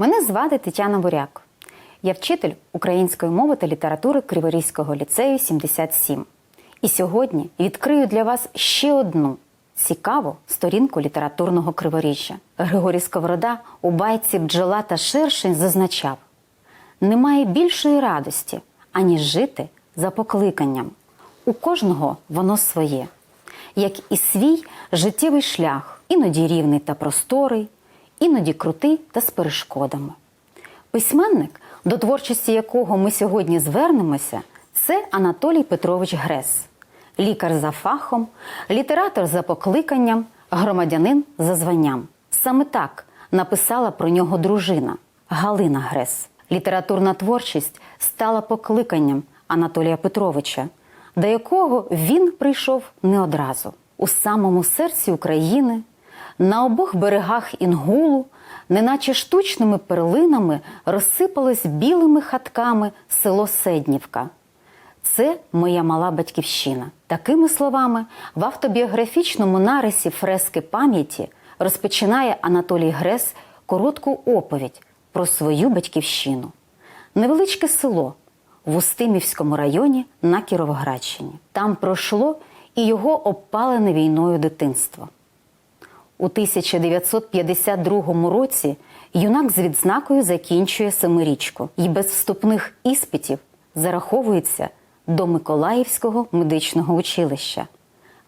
Мене звати Тетяна Буряк. Я вчитель української мови та літератури Криворізького ліцею 77. І сьогодні відкрию для вас ще одну цікаву сторінку літературного криворіжжя. Григорій Сковорода у байці бджола та шершень зазначав: немає більшої радості, аніж жити за покликанням. У кожного воно своє, як і свій життєвий шлях, іноді рівний та просторий, іноді крутий та з перешкодами. Письменник, до творчості якого ми сьогодні звернемося, це Анатолій Петрович Грес, лікар за фахом, літератор за покликанням, громадянин за званням. Саме так написала про нього дружина Галина Грес. Літературна творчість стала покликанням Анатолія Петровича, до якого він прийшов не одразу. У самому серці України, на обох берегах Інгулу, неначе штучними перлинами розсипалось білими хатками село Седнівка. Це моя мала батьківщина. Такими словами, в автобіографічному нарисі фрески пам'яті розпочинає Анатолій Грес коротку оповідь про свою батьківщину. Невеличке село в Устимівському районі на Кіровоградщині. Там пройшло і його обпалене війною дитинство. У 1952 році юнак з відзнакою закінчує семирічку і без вступних іспитів зараховується до Миколаївського медичного училища.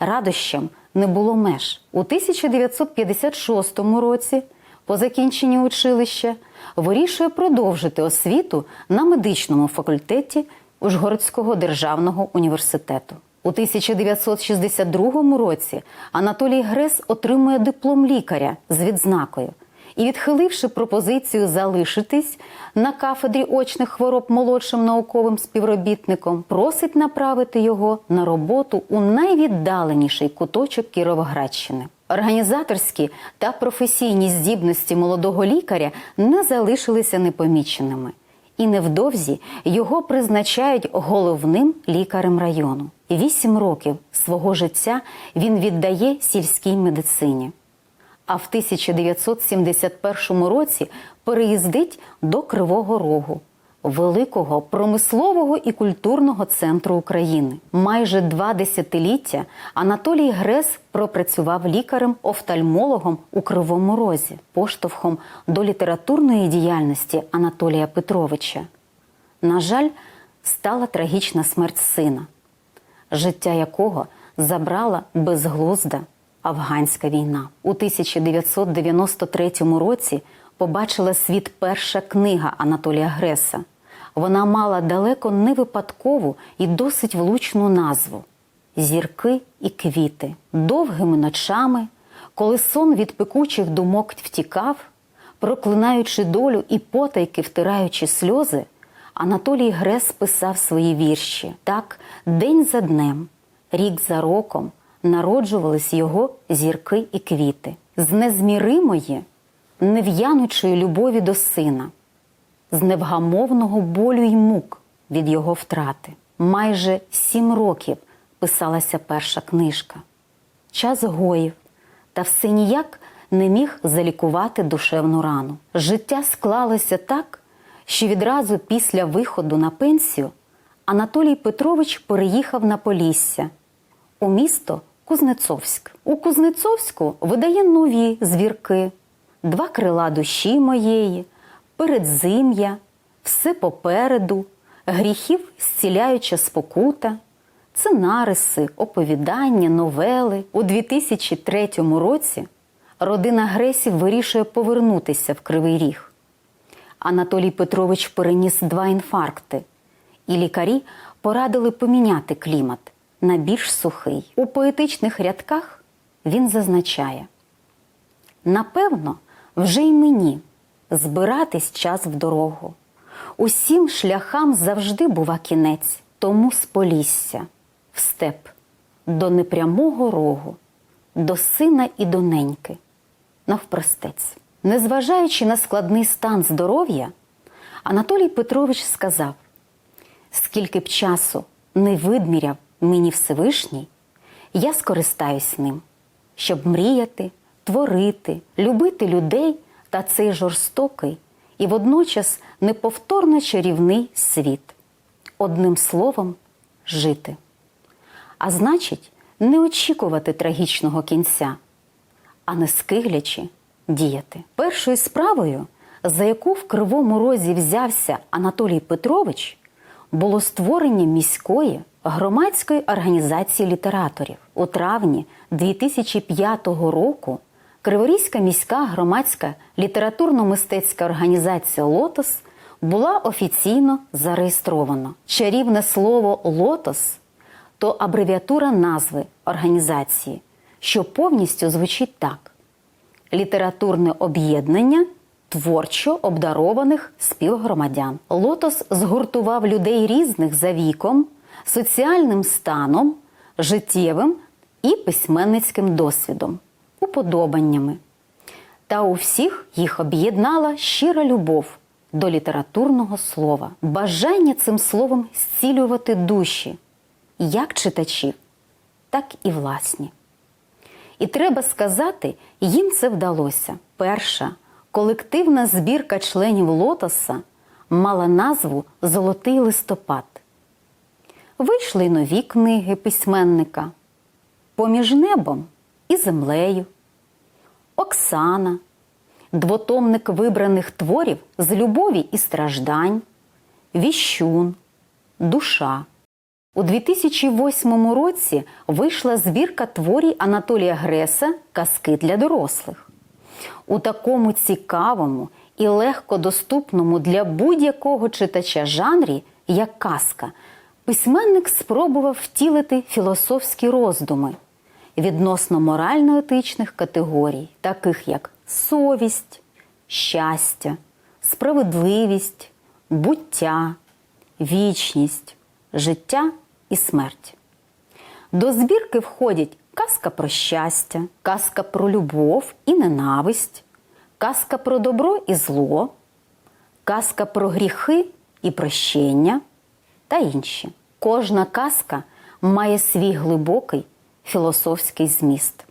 Радощам не було меж. У 1956 році, по закінченні училища, вирішує продовжити освіту на медичному факультеті Ужгородського державного університету. У 1962 році Анатолій Грес отримує диплом лікаря з відзнакою і, відхиливши пропозицію залишитись на кафедрі очних хвороб молодшим науковим співробітником, просить направити його на роботу у найвіддаленіший куточок Кіровоградщини. Організаторські та професійні здібності молодого лікаря не залишилися непоміченими. І невдовзі його призначають головним лікарем району. Вісім років свого життя він віддає сільській медицині. А в 1971 році переїздить до Кривого Рогу, великого промислового і культурного центру України. Майже два десятиліття Анатолій Грес пропрацював лікарем-офтальмологом у Кривому Розі, поштовхом до літературної діяльності Анатолія Петровича. На жаль, стала трагічна смерть сина, життя якого забрала безглузда афганська війна. У 1993 році побачила світ перша книга Анатолія Греса. Вона мала далеко не випадкову і досить влучну назву Зірки і квіти. Довгими ночами, коли сон від пекучих думок втікав, проклинаючи долю і потайки втираючи сльози, Анатолій Грес писав свої вірші. Так, день за днем, рік за роком народжувались його зірки і квіти з незміримої, нев'янучої любові до сина, з невгамовного болю й мук від його втрати. Майже сім років писалася перша книжка. Час гоїв, та все ніяк не міг залікувати душевну рану. Життя склалося так, що відразу після виходу на пенсію Анатолій Петрович переїхав на Полісся у місто Кузнецовськ. У Кузнецовську видає нові звірки, два крила душі моєї, передзим'я, все попереду, гріхів зціляюча спокута. Це нариси, оповідання, новели. У 2003 році родина Гресів вирішує повернутися в Кривий Ріг. Анатолій Петрович переніс два інфаркти, і лікарі порадили поміняти клімат на більш сухий. У поетичних рядках він зазначає: напевно, вже й мені збиратись час в дорогу. Усім шляхам завжди бува кінець, тому з в степ до непрямого рогу, до сина і до неньки, навпростець. Незважаючи на складний стан здоров'я, Анатолій Петрович сказав: скільки б часу не видміряв мені Всевишній, я скористаюсь ним, щоб мріяти, творити, любити людей та цей жорстокий і водночас неповторно чарівний світ. Одним словом, жити. А значить, не очікувати трагічного кінця, а не скиглячи діяти. Першою справою, за яку в Кривому Розі взявся Анатолій Петрович, було створення міської громадської організації літераторів. У травні 2005 року Криворізька міська громадська літературно-мистецька організація Лотос була офіційно зареєстрована. Чарівне слово Лотос то абревіатура назви організації, що повністю звучить так: літературне об'єднання творчо обдарованих співгромадян. Лотос згуртував людей різних за віком, соціальним станом, життєвим і письменницьким досвідом, уподобаннями. Та у всіх їх об'єднала щира любов до літературного слова, бажання цим словом зцілювати душі, як читачів, так і власні. І треба сказати, їм це вдалося. Перша колективна збірка членів Лотоса мала назву Золотий листопад. Вийшли нові книги письменника Поміж небом і землею, Оксана, двотомник вибраних творів з любові і страждань, Віщун, Душа. У 2008 році вийшла збірка творій Анатолія Греса Казки для дорослих. У такому цікавому і легко доступному для будь-якого читача жанрі, як казка, письменник спробував втілити філософські роздуми відносно морально-етичних категорій, таких як совість, щастя, справедливість, буття, вічність, життя і смерть. До збірки входять казка про щастя, казка про любов і ненависть, казка про добро і зло, казка про гріхи і прощення та інші. Кожна казка має свій глибокий філософський зміст.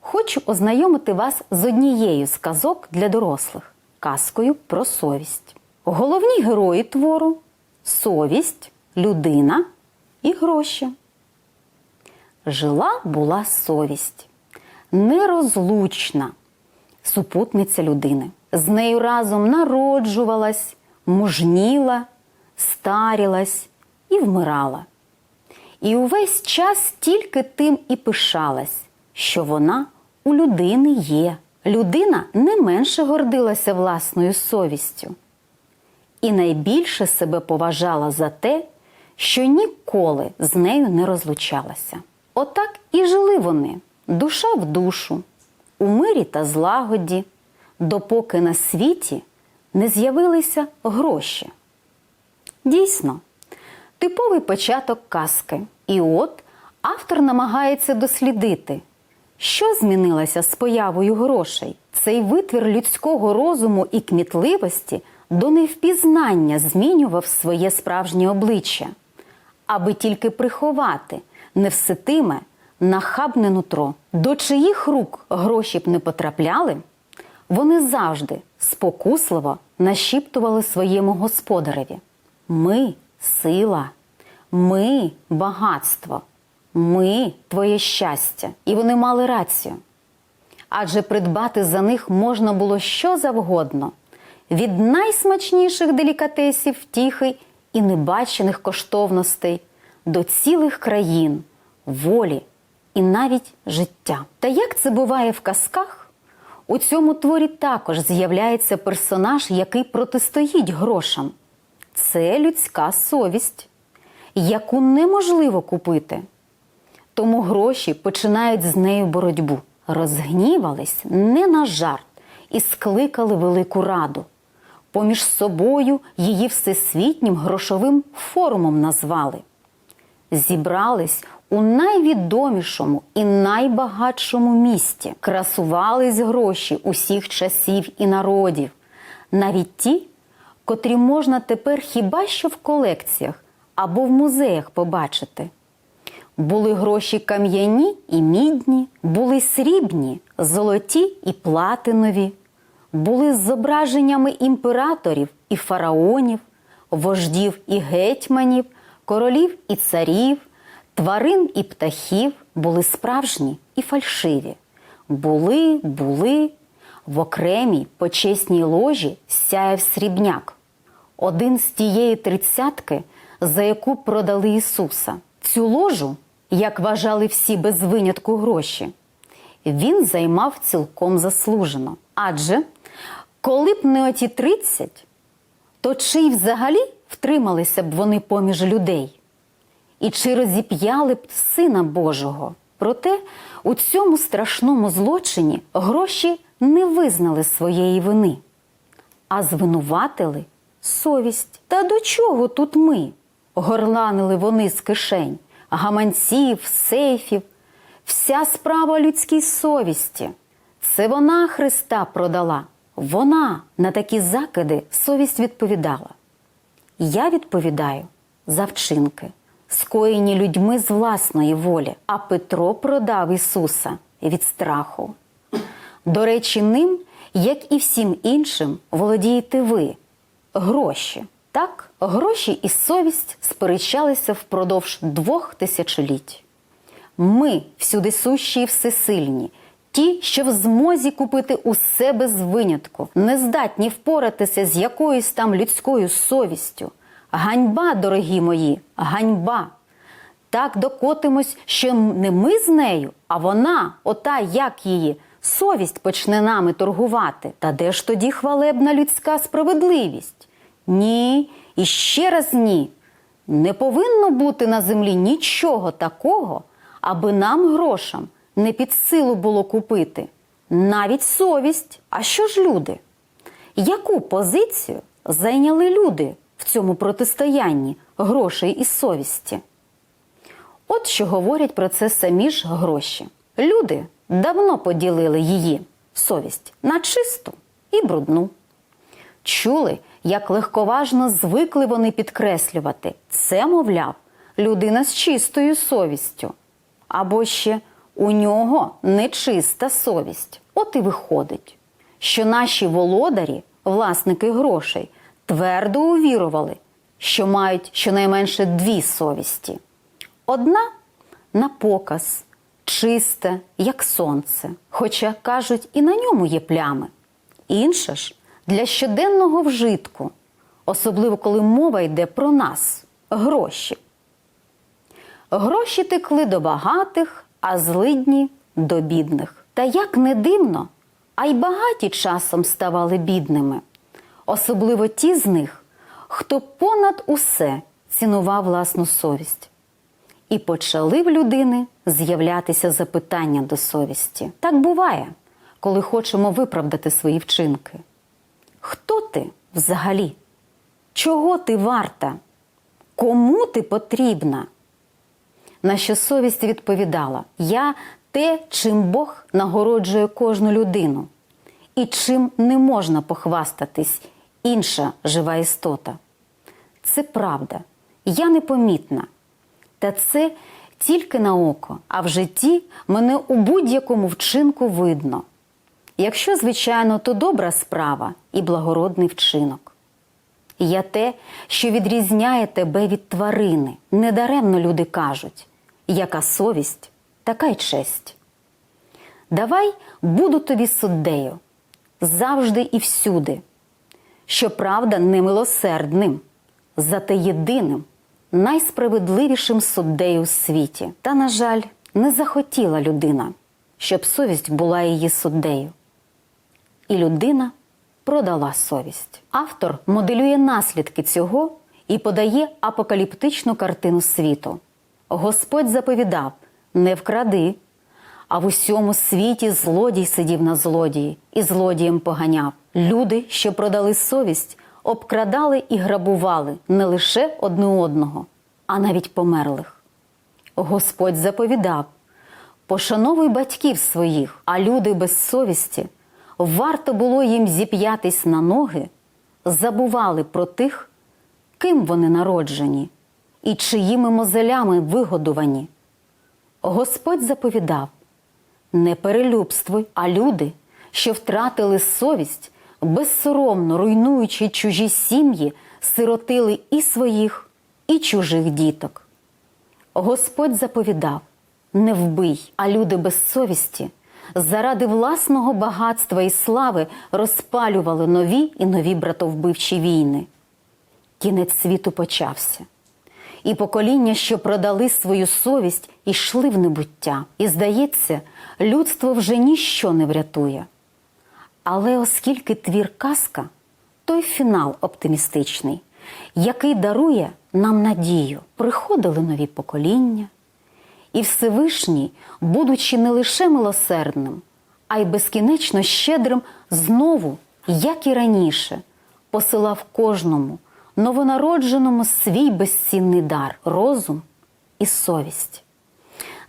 Хочу ознайомити вас з однією з казок для дорослих казкою про совість. Головні герої твору совість, людина і гроші. Жила була совість, нерозлучна супутниця людини. З нею разом народжувалась, мужніла, старілась і вмирала. І увесь час тільки тим і пишалась, що вона у людини є. Людина не менше гордилася власною совістю і найбільше себе поважала за те, що ніколи з нею не розлучалася. Отак і жили вони душа в душу, у мирі та злагоді, допоки на світі не з'явилися гроші. Дійсно, типовий початок казки. І от автор намагається дослідити, що змінилося з появою грошей. Цей витвір людського розуму і кмітливості до невпізнання змінював своє справжнє обличчя, аби тільки приховати невситиме, нахабне нутро, до чиїх рук гроші б не потрапляли, вони завжди спокусливо нашіптували своєму господареві: Ми сила, ми багатство, ми твоє щастя. І вони мали рацію. Адже придбати за них можна було що завгодно від найсмачніших делікатесів, втіхи і небачених коштовностей до цілих країн, волі і навіть життя. Та як це буває в казках, у цьому творі також з'являється персонаж, який протистоїть грошам. Це людська совість, яку неможливо купити. Тому гроші починають з нею боротьбу. Розгнівались не на жарт і скликали велику раду. Поміж собою її всесвітнім грошовим форумом назвали. Зібрались у найвідомішому і найбагатшому місті, красувались гроші усіх часів і народів, навіть ті, котрі можна тепер хіба що в колекціях або в музеях побачити. Були гроші кам'яні і мідні, були срібні, золоті і платинові, були з зображеннями імператорів і фараонів, вождів і гетьманів, королів і царів, тварин і птахів були справжні і фальшиві. Були, були, в окремій почесній ложі сяяв срібняк. Один з тієї тридцятки, за яку продали Ісуса. Цю ложу, як вважали всі без винятку гроші, він займав цілком заслужено. Адже коли б не оті тридцять, то чи й взагалі втрималися б вони поміж людей? І чи розіп'яли б Сина Божого? Проте у цьому страшному злочині гроші не визнали своєї вини, а звинуватили совість. Та до чого тут ми? Горланили вони з кишень, гаманців, сейфів. Вся справа людській совісті. Це вона Христа продала. Вона на такі закиди совість відповідала. Я відповідаю за вчинки, скоєні людьми з власної волі, а Петро продав Ісуса від страху. До речі, ним, як і всім іншим, володієте ви гроші. Так, гроші і совість сперечалися впродовж двох тисячоліть. Ми, всюди сущі і всесильні, ті, що в змозі купити усе без винятку, не здатні впоратися з якоюсь там людською совістю. Ганьба, дорогі мої, ганьба! Так докотимось, що не ми з нею, а вона, ота як її, совість почне нами торгувати. Та де ж тоді хвалебна людська справедливість? Ні, і ще раз ні. Не повинно бути на землі нічого такого, аби нам грошам не під силу було купити. Навіть совість. А що ж люди? Яку позицію зайняли люди в цьому протистоянні грошей і совісті? От що говорять про це самі ж гроші. Люди давно поділили її совість на чисту і брудну. Чули, як легковажно звикли вони підкреслювати це, мовляв, людина з чистою совістю. Або ще у нього нечиста совість. От і виходить, що наші володарі, власники грошей, твердо увірували, що мають щонайменше дві совісті. Одна на показ, чиста, як сонце, хоча кажуть, і на ньому є плями. Інша ж для щоденного вжитку, особливо коли мова йде про нас гроші. Гроші текли до багатих, а злидні до бідних. Та як не дивно, а й багаті часом ставали бідними, особливо ті з них, хто понад усе цінував власну совість. І почали в людини з'являтися запитання до совісті. Так буває, коли хочемо виправдати свої вчинки. Хто ти взагалі? Чого ти варта? Кому ти потрібна? На що совість відповідала: Я те, чим Бог нагороджує кожну людину, і чим не можна похвастатись інша жива істота. Це правда, я непомітна. Та це тільки на око, а в житті мене у будь-якому вчинку видно. Якщо, звичайно, то добра справа і благородний вчинок. Я те, що відрізняє тебе від тварини. Недаремно люди кажуть, яка совість, така й честь. Давай буду тобі суддею завжди і всюди, щоправда, немилосердним, зате єдиним, найсправедливішим суддею у світі. Та, на жаль, не захотіла людина, щоб совість була її суддею. І людина продала совість. Автор моделює наслідки цього і подає апокаліптичну картину світу. Господь заповідав: не вкради, а в усьому світі злодій сидів на злодії і злодієм поганяв. Люди, що продали совість, обкрадали і грабували не лише одне одного, а навіть померлих. Господь заповідав: пошановуй батьків своїх, а люди без совісті, варто було їм зіп'ятись на ноги, забували про тих, ким вони народжені і чиїми мозолями вигодувані. Господь заповідав: не перелюбствуй, а люди, що втратили совість, безсоромно руйнуючи чужі сім'ї, сиротили і своїх, і чужих діток. Господь заповідав: не вбий, а люди без совісті заради власного багатства і слави розпалювали нові і нові братовбивчі війни. Кінець світу почався. І покоління, що продали свою совість, йшли в небуття. І, здається, людство вже ніщо не врятує. Але оскільки твір казка, той фінал оптимістичний, який дарує нам надію, приходили нові покоління, і Всевишній, будучи не лише милосердним, а й безкінечно щедрим, знову, як і раніше, посилав кожному новонародженому свій безцінний дар, розум і совість,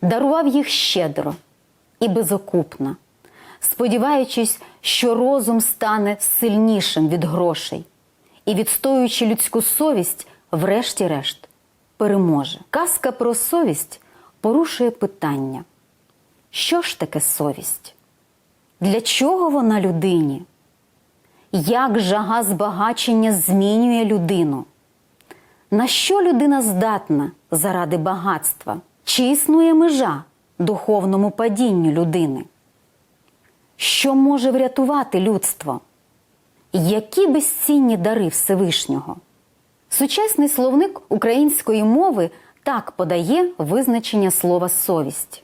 дарував їх щедро і безокупно, сподіваючись, що розум стане сильнішим від грошей і, відстоюючи людську совість, врешті-решт переможе. Казка про совість порушує питання: що ж таке совість? Для чого вона людині? Як жага збагачення змінює людину? На що людина здатна заради багатства? Чи існує межа духовному падінню людини? Що може врятувати людство? Які безцінні дари Всевишнього? Сучасний словник української мови так подає визначення слова совість,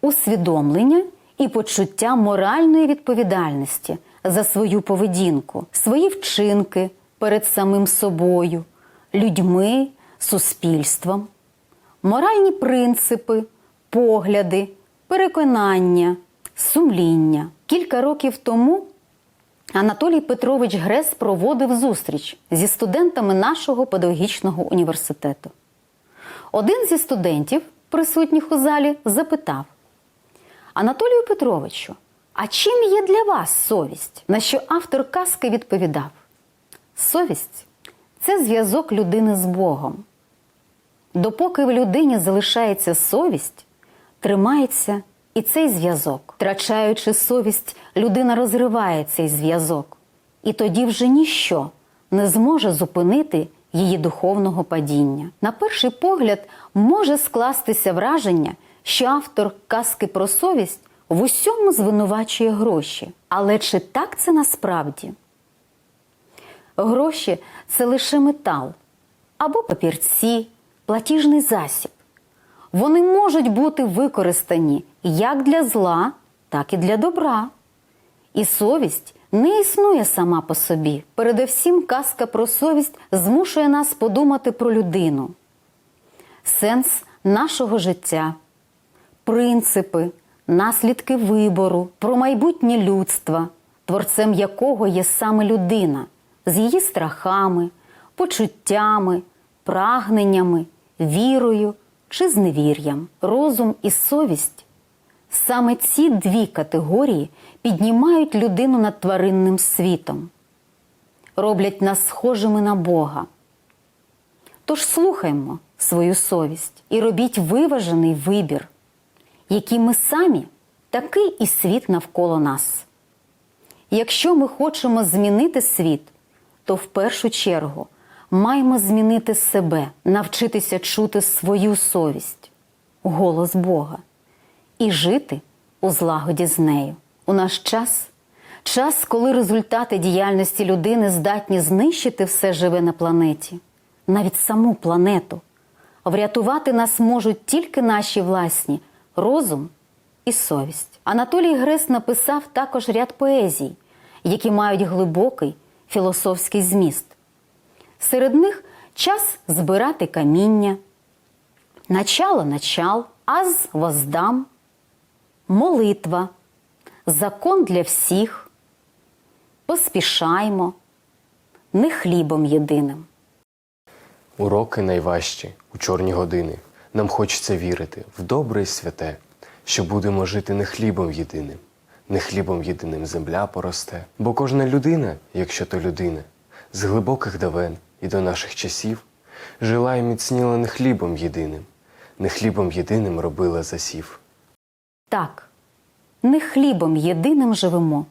усвідомлення і почуття моральної відповідальності за свою поведінку, свої вчинки перед самим собою, людьми, суспільством, моральні принципи, погляди, переконання, сумління. Кілька років тому Анатолій Петрович Грес проводив зустріч зі студентами нашого педагогічного університету. Один зі студентів, присутніх у залі, запитав: Анатолію Петровичу, а чим є для вас совість? На що автор казки відповідав: Совість це зв'язок людини з Богом. Допоки в людині залишається совість, тримається і цей зв'язок. Втрачаючи совість, людина розриває цей зв'язок, і тоді вже ніщо не зможе зупинити її духовного падіння. На перший погляд може скластися враження, що автор казки про совість в усьому звинувачує гроші. Але чи так це насправді? Гроші це лише метал або папірці, платіжний засіб. Вони можуть бути використані як для зла, так і для добра. І совість не існує сама по собі. Передовсім казка про совість змушує нас подумати про людину, сенс нашого життя, принципи, наслідки вибору, про майбутнє людства, творцем якого є саме людина, з її страхами, почуттями, прагненнями, вірою чи зневір'ям, розум і совість. Саме ці дві категорії піднімають людину над тваринним світом, роблять нас схожими на Бога. Тож слухаймо свою совість і робіть виважений вибір, який ми самі, такий і світ навколо нас. Якщо ми хочемо змінити світ, то в першу чергу маємо змінити себе, навчитися чути свою совість, голос Бога і жити у злагоді з нею. У наш час, час, коли результати діяльності людини здатні знищити все живе на планеті, навіть саму планету. Врятувати нас можуть тільки наші власні розум і совість. Анатолій Грес написав також ряд поезій, які мають глибокий філософський зміст. Серед них час збирати каміння, начало начал, аз воздам, молитва, закон для всіх, поспішаймо, не хлібом єдиним. Уроки найважчі у чорні години. Нам хочеться вірити в добре і святе, що будемо жити не хлібом єдиним, не хлібом єдиним земля поросте. Бо кожна людина, якщо то людина, з глибоких давен і до наших часів жила і міцніла не хлібом єдиним, не хлібом єдиним робила засів. Так, не хлібом єдиним живемо,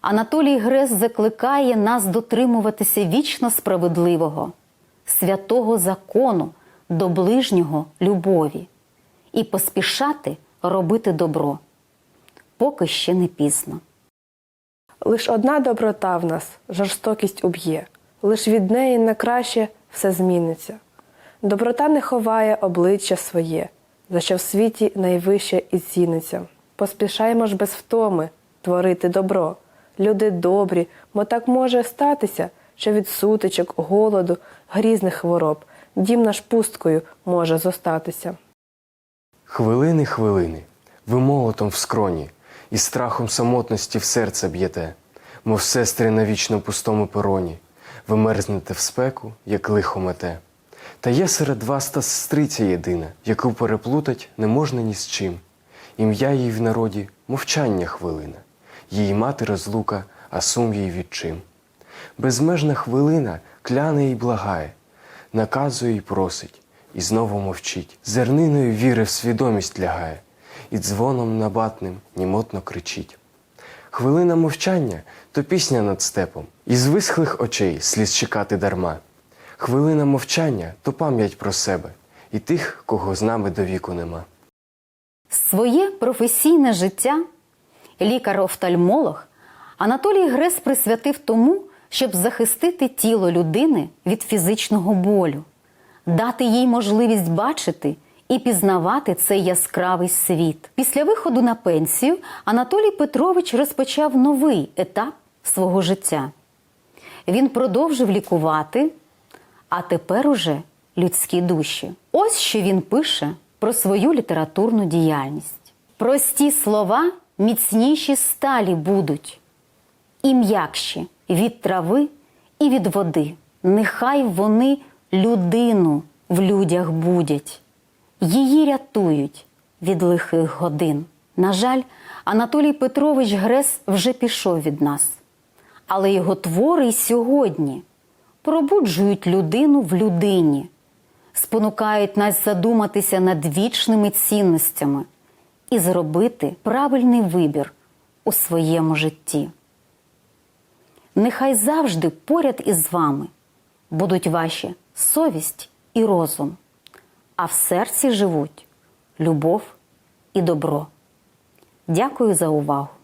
Анатолій Грес закликає нас дотримуватися вічно справедливого, святого закону до ближнього любові і поспішати робити добро, поки ще не пізно. Лиш одна доброта в нас жорстокість уб'є, лиш від неї на краще все зміниться. Доброта не ховає обличчя своє, за що в світі найвище і ціниться. Поспішаймо ж без втоми творити добро. Люди добрі, бо так може статися, що від сутичок, голоду, грізних хвороб дім наш пусткою може зостатися. Хвилини, хвилини, ви молотом в скроні, і страхом самотності в серце б'єте, мов сестри на вічно пустому пероні, ви мерзнете в спеку, як лихо мете. Та є серед вас та сестриця єдина, яку переплутать не можна ні з чим. Ім'я їй в народі мовчання хвилина, її мати розлука, а сум їй відчим. Безмежна хвилина кляне й благає, наказує й просить, і знову мовчить. Зерниною віри в свідомість лягає, і дзвоном набатним німотно кричить. Хвилина мовчання то пісня над степом, із висхлих очей слід чекати дарма. Хвилина мовчання то пам'ять про себе і тих, кого з нами до віку нема. Своє професійне життя лікар-офтальмолог Анатолій Грес присвятив тому, щоб захистити тіло людини від фізичного болю, дати їй можливість бачити і пізнавати цей яскравий світ. Після виходу на пенсію Анатолій Петрович розпочав новий етап свого життя. Він продовжив лікувати, а тепер уже людські душі. Ось що він пише про свою літературну діяльність. Прості слова міцніші сталі будуть, і м'якші від трави і від води. Нехай вони людину в людях будять, її рятують від лихих годин. На жаль, Анатолій Петрович Грес вже пішов від нас, але його твори й сьогодні пробуджують людину в людині, спонукають нас задуматися над вічними цінностями і зробити правильний вибір у своєму житті. Нехай завжди поряд із вами будуть ваші совість і розум, а в серці живуть любов і добро. Дякую за увагу!